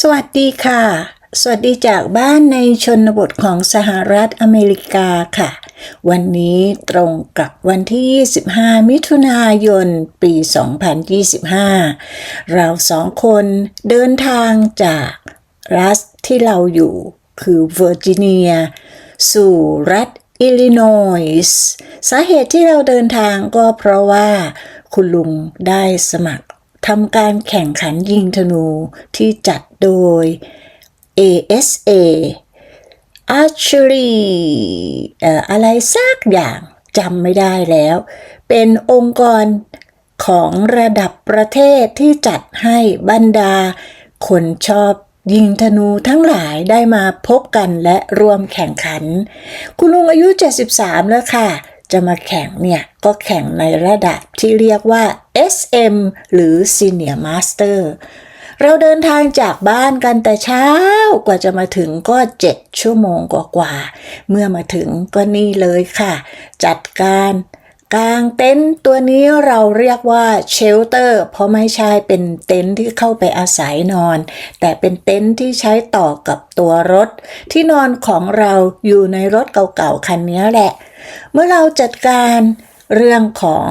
สวัสดีค่ะ สวัสดีจากบ้านในชนบทของสหรัฐอเมริกาค่ะ วันนี้ตรงกับวันที่ 25 มิถุนายน ปี 2025 เราสองคนเดินทางจากรัฐที่เราอยู่คือเวอร์จิเนีย สู่รัฐอิลลินอยส์สาเหตุที่เราเดินทางก็เพราะว่าคุณลุงได้สมัคร ทำการแข่งขันยิงธนูที่จัดโดย ASA Archery เอ่ออะไรสักอย่างจำไม่ได้แล้ว เป็นองค์กรของระดับประเทศที่จัดให้บรรดา คนชอบยิงธนูทั้งหลายได้มาพบกันและร่วมแข่งขัน คุณลุงอายุ 73 แล้วค่ะ จะมาแข่งเนี่ย ก็แข่งในระดับที่เรียกว่า SM หรือ Senior Master เราเดินทางจากบ้านกันแต่เช้ากว่าจะมาถึงก็ 7 ชั่วโมงกว่าๆเมื่อมาถึงก็นี่เลยค่ะ จัดการ กางเต็นท์ตัวนี้เราเรียกว่าเชลเตอร์ เพราะไม่ใช่เป็นเต็นท์ที่เข้าไปอาศัยนอน แต่เป็นเต็นท์ที่ใช้ต่อกับตัวรถ ที่นอนของเราอยู่ในรถเก่าๆคันนี้แหละ เมื่อเราจัดการเรื่องของ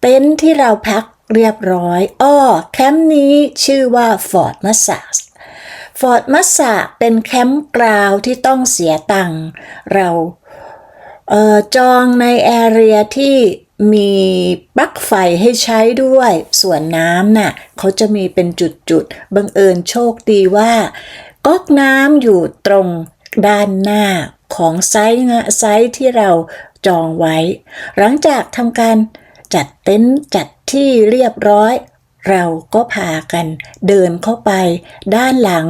เต็นท์ที่เราพักเรียบร้อย อ้อ แคมป์นี้ชื่อว่า Fort m a s s a g ฟอร์ดมัสซาเป็นแคมป์กราวที่ต้องเสียตังค์เรา จองในแอเรียที่มีปลั๊กไฟให้ใช้ด้วย ส่วนน้ำน่ะเขาจะมีเป็นจุดๆ บังเอิญโชคดีว่าก๊อกน้ำอยู่ตรงด้านหน้าของไซต์งะไซต์ที่เราจองไว้ หลังจากทำการจัดเต็นท์จัดที่เรียบร้อย เราก็พากันเดินเข้าไปด้านหลัง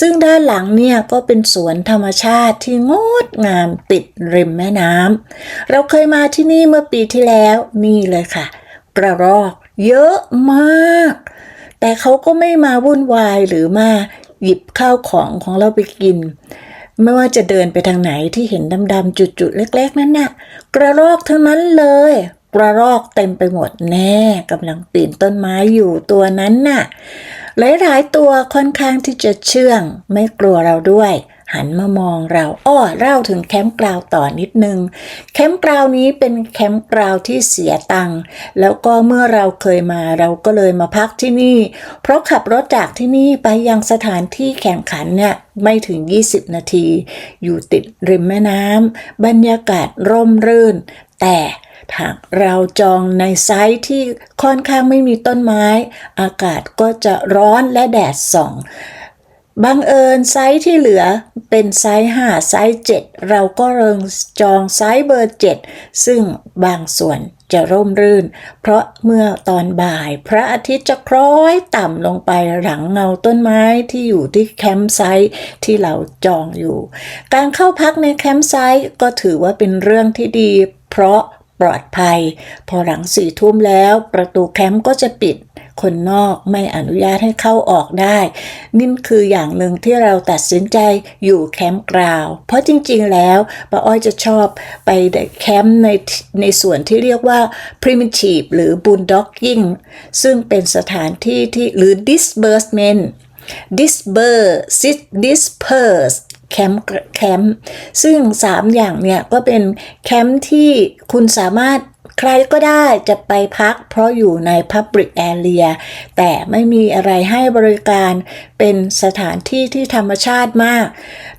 ซึ่งด้านหลังเนี่ยก็เป็นสวนธรรมชาติที่งดงามติดริมแม่น้ำเราเคยมาที่นี่เมื่อปีที่แล้วนี่เลยค่ะ กระรอกเยอะมาก แต่เขาก็ไม่มาวุ่นวายหรือมาหยิบข้าวของของเราไปกิน ไม่ว่าจะเดินไปทางไหนที่เห็นดำๆจุดๆเล็ก ๆ นั่นน่ะ กระรอกทั้งนั้นเลย กระรอกเต็มไปหมดแน่กำลังปีนต้นไม้อยู่ตัวนั้นน่ะ หลายๆตัวค่อนข้างที่จะเชื่อง ไม่กลัวเราด้วย หันมามองเราอ้อเล่าถึงแคมป์กราวต่อนิดนึง แคมป์กราวนี้เป็นแคมป์กราวที่เสียตังค์แล้วก็เมื่อเราเคยมาเราก็เลยมาพักที่นี่ เพราะขับรถจากที่นี่ไปยังสถานที่แข่งขันเนี่ยไม่ถึง 20 นาที อยู่ติดริมแม่น้ำบรรยากาศร่มรื่น แต่ หากเราจองในไซต์ที่ค่อนข้างไม่มีต้นไม้ อากาศก็จะร้อนและแดดส่องบังเอิญไซส์ที่เหลือเป็นไซส์5ไซส์7เราก็เริงจองไซส์เบอร์ 7 ซึ่งบางส่วนจะร่มรื่น เพราะเมื่อตอนบ่ายพระอาทิตย์จะคล้อยต่ำลงไปหลังเงาต้นไม้ที่อยู่ที่แคมป์ไซต์ที่เราจองอยู่ การเข้าพักในแคมป์ไซต์ก็ถือว่าเป็นเรื่องที่ดี เพราะ ปลอดภัย พอหลังสี่ทุ่มแล้วประตูแคมป์ก็จะปิด คนนอกไม่อนุญาตให้เข้าออกได้ นี่คืออย่างหนึ่งที่เราตัดสินใจอยู่แคมป์กราว เพราะจริงๆแล้วป้าอ้อยจะชอบไปแคมป์ในในส่วนที่เรียกว่า primitive หรือ boondocking ซึ่งเป็นสถานที่ที่หรือ disbursement disperse disperse แคมป์แคมป์ซึ่ง 3 อย่างเนี่ยก็เป็นแคมป์ที่คุณสามารถใครก็ได้จะไปพักเพราะอยู่ใน Public Area แต่ไม่มีอะไรให้บริการเป็นสถานที่ที่ธรรมชาติมาก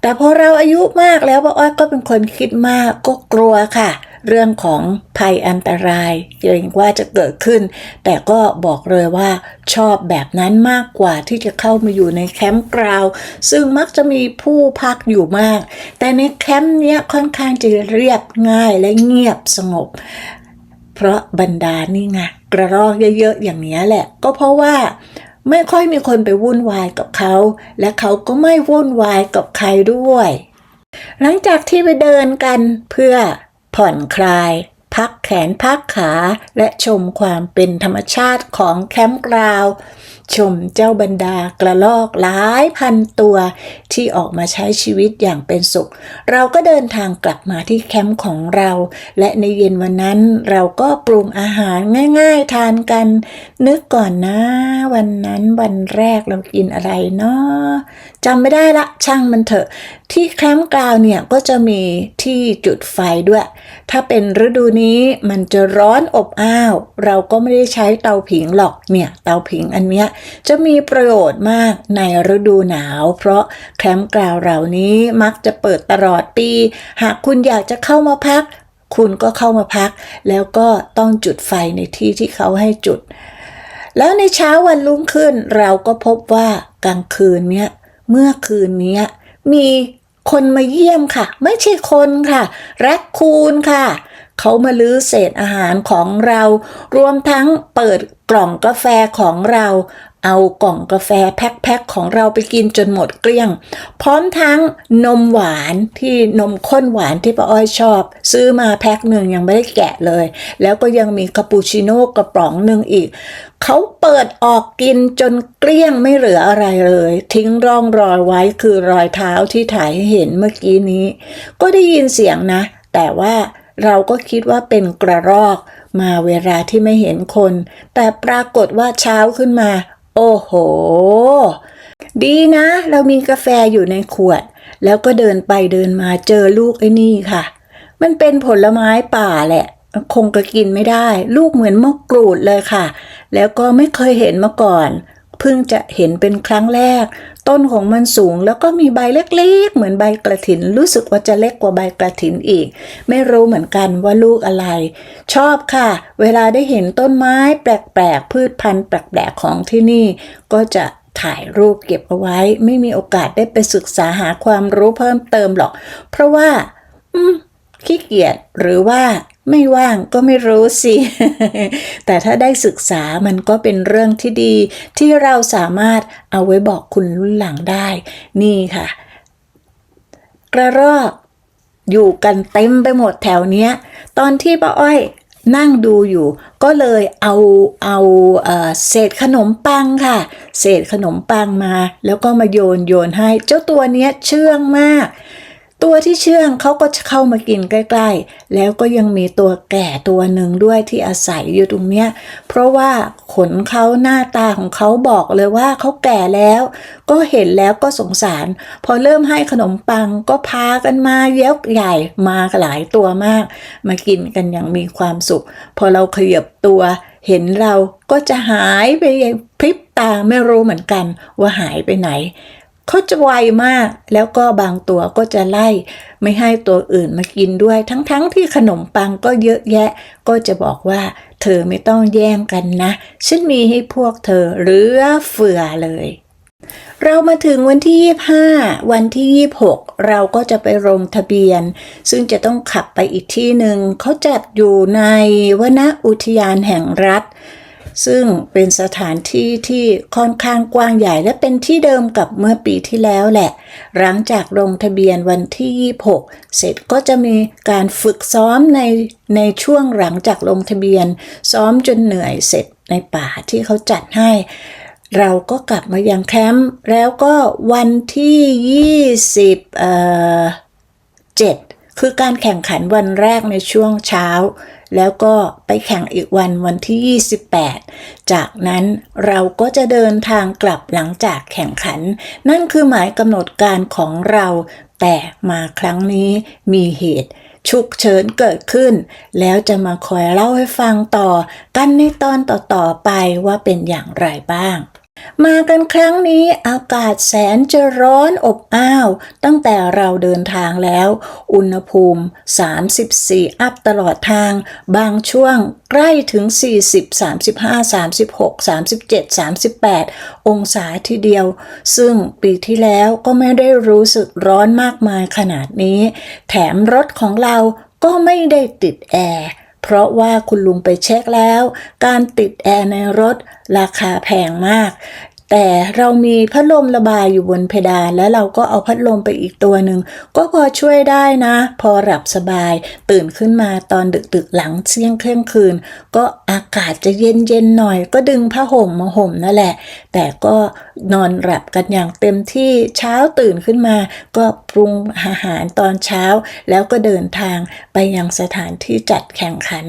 แต่พอเราอายุมากแล้วป้าอ้อยก็เป็นคนคิดมากก็กลัวค่ะ เรื่องของภัยอันตรายเกรงว่าจะเกิดขึ้น แต่ก็บอกเลยว่าชอบแบบนั้นมากกว่าที่จะเข้ามาอยู่ในแคมป์กราว ซึ่งมักจะมีผู้พักอยู่มาก แต่ในแคมป์เนี้ยค่อนข้างจะเรียบง่ายและเงียบสงบ เพราะบรรดานี่ไงกระรอกเยอะๆอย่างนี้แหละ ก็เพราะว่าไม่ค่อยมีคนไปวุ่นวายกับเขา และเขาก็ไม่วุ่นวายกับใครด้วย หลังจากที่ไปเดินกันเพื่อ ผ่อนคลาย พักแขนพักขาและชมความเป็นธรรมชาติของแคมป์กราว ชมเจ้าบรรดากระลอกหลายพันตัว ที่ออกมาใช้ชีวิตอย่างเป็นสุข เราก็เดินทางกลับมาที่แคมป์ของเรา และในเย็นวันนั้นเราก็ปรุงอาหารง่าย ๆ ทานกัน นึกก่อนนะ วันนั้นวันแรกเรากินอะไรเนาะ จำไม่ได้ละช่างมันเถอะ ที่แคมป์กราวเนี่ยก็จะมีที่จุดไฟด้วย ถ้าเป็นฤดูนี้มันจะร้อนอบอ้าว เราก็ไม่ได้ใช้เตาผิงหรอกเนี่ย เตาผิงอันเนี้ยจะมีประโยชน์มากในฤดูหนาว เพราะแคมป์กราวเหล่านี้มักจะเปิดตลอดปี หากคุณอยากจะเข้ามาพัก คุณก็เข้ามาพัก แล้วก็ต้องจุดไฟในที่ที่เขาให้จุด แล้วในเช้าวันรุ่งขึ้นเราก็พบว่ากลางคืนเนี้ย เมื่อคืนนี้มีคนมาเยี่ยมค่ะ ไม่ใช่คนค่ะ แรคคูนค่ะ เขามาลื้อเศษอาหารของเรา รวมทั้งเปิดกล่องกาแฟของเรา เอากล่องกาแฟแพ็คๆของเราไปกินจนหมดเกลี้ยง พร้อมทั้งนมหวานที่นมข้นหวานที่ป้าอ้อยชอบ ซื้อมาแพ็คหนึ่งยังไม่ได้แกะเลย แล้วก็ยังมีคาปูชิโน่กระป๋องหนึ่งอีก เขาเปิดออกกินจนเกลี้ยงไม่เหลืออะไรเลย ทิ้งร่องรอยไว้คือรอยเท้าที่ถ่ายให้เห็นเมื่อกี้นี้ ก็ได้ยินเสียงนะ แต่ว่า เราก็คิดว่าเป็นกระรอก มาเวลาที่ไม่เห็นคน แต่ปรากฏว่าเช้าขึ้นมา โอ้โห ดีนะ เรามีกาแฟอยู่ในขวด แล้วก็เดินไปเดินมาเจอลูกไอ้นี่ค่ะ มันเป็นผลไม้ป่าแหละ คงก็กินไม่ได้ ลูกเหมือนมะกรูดเลยค่ะ แล้วก็ไม่เคยเห็นมาก่อน พิ่งจะเห็นเป็นครั้งแรก ต้นของมันสูงแล้วก็มีใบเล็กๆ เหมือนใบกระถิน รู้สึกว่าจะเล็กกว่าใบกระถินอีก ไม่รู้เหมือนกันว่าลูกอะไร ชอบค่ะ เวลาได้เห็นต้นไม้แปลกๆ พืชพันธุ์แปลกๆ ของที่นี่ ก็จะถ่ายรูปเก็บเอาไว้ ไม่มีโอกาสได้ไปศึกษาหาความรู้เพิ่มเติมหรอก เพราะว่า อืมขี้เกียจหรือว่า ไม่ว่างก็ไม่รู้สิ แต่ถ้าได้ศึกษามันก็เป็นเรื่องที่ดี ที่เราสามารถเอาไว้บอกคุณรุ่นหลังได้ นี่ค่ะ กระรอกอยู่กันเต็มไปหมดแถวเนี้ย ตอนที่ป้าอ้อยนั่งดูอยู่ ก็เลยเอาเอาเอ่อเศษขนมปังค่ะ เศษขนมปังมา แล้วก็มาโยนโยนให้ เจ้าตัวเนี้ยเชื่องมาก ตัวที่เชื่องเขาก็จะเข้ามากินใกล้ๆ แล้วก็ยังมีตัวแก่ตัวหนึ่งด้วยที่อาศัยอยู่ตรงเนี้ย เพราะว่าขนเขาหน้าตาของเขาบอกเลยว่าเขาแก่แล้ว ก็เห็นแล้วก็สงสาร พอเริ่มให้ขนมปังก็พากันมาเยกใหญ่มาหลายตัวมาก มากินกันอย่างมีความสุข พอเราขยับตัวเห็นเราก็จะหายไปพริบตาไม่รู้เหมือนกันว่าหายไปไหน เขาจะไวมาก แล้วก็บางตัวก็จะไล่ ไม่ให้ตัวอื่นมากินด้วย ทั้งๆทที่ขนมปังก็เยอะแยะ ก็จะบอกว่า เธอไม่ต้องแย่งกันนะ ฉันมีให้พวกเธอเหลือเฟือเลย เรามาถึงวันที่ 25 วันที่ 26 เราก็จะไปลงทะเบียน ซึ่งจะต้องขับไปอีกที่หนึ่ง เขาจัดอยู่ในวนอุทยานแห่งรัฐ ซึ่งเป็นสถานที่ที่ค่อนข้างกว้างใหญ่และเป็นที่เดิมกับเมื่อปีที่แล้วแหละ หลังจากลงทะเบียนวันที่ 26 เสร็จก็จะมีการฝึกซ้อมในในช่วงหลังจากลงทะเบียน ซ้อมจนเหนื่อยเสร็จในป่าที่เขาจัดให้ เราก็กลับมายังแคมป์แล้วก็วันที่ 20เอ่อ7 คือการแข่งขันวันแรกในช่วงเช้า แล้วก็ไปแข่งอีกวันวันที่ 28 จากนั้นเราก็จะเดินทางกลับหลังจากแข่งขัน นั่นคือหมายกำหนดการของเรา แต่มาครั้งนี้มีเหตุฉุกเฉินเกิดขึ้น แล้วจะมาคอยเล่าให้ฟังต่อ กันในตอนต่อๆไปว่าเป็นอย่างไรบ้าง มากันครั้งนี้อากาศแสนจะร้อนอบอ้าว ตั้งแต่เราเดินทางแล้ว อุณหภูมิ 34 อัพตลอดทาง บางช่วงใกล้ถึง 40 35 36 37 38 องศาทีเดียว ซึ่งปีที่แล้วก็ไม่ได้รู้สึกร้อนมากมายขนาดนี้ แถมรถของเราก็ไม่ได้ติดแอร์ เพราะว่าคุณลุงไปเช็คแล้ว การติดแอร์ในรถราคาแพงมาก แต่เรามีพัดลมระบายอยู่บนเพดานแล้วเราก็เอาพัดลมไปอีกตัวหนึ่งก็พอช่วยได้นะ พอหลับสบายตื่นขึ้นมาตอนดึกๆหลังเที่ยงเที่ยงคืน ก็อากาศจะเย็นๆหน่อย ก็ดึงผ้าห่มมาห่มนั่นแหละ แต่ก็นอนหลับกันอย่างเต็มที่เช้าตื่นขึ้นมา ก็ปรุงอาหารตอนเช้า แล้วก็เดินทางไปยังสถานที่จัดแข่งขัน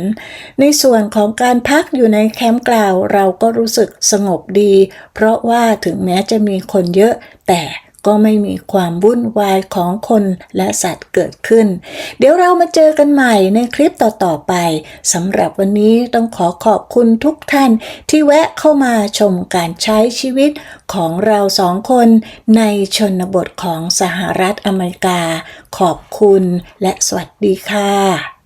ในส่วนของการพักอยู่ในแคมป์กล่าวเราก็รู้สึกสงบดี เพราะว่าว่าถึงแม้จะมีคนเยอะ แต่ก็ไม่มีความวุ่นวายของคนและสัตว์เกิดขึ้น เดี๋ยวเรามาเจอกันใหม่ในคลิปต่อ ๆ ไปสำหรับวันนี้ต้องขอขอบคุณทุกท่านที่แวะเข้ามาชมการใช้ชีวิตของเราสองคนในชนบทของสหรัฐอเมริกา ขอบคุณและสวัสดีค่ะ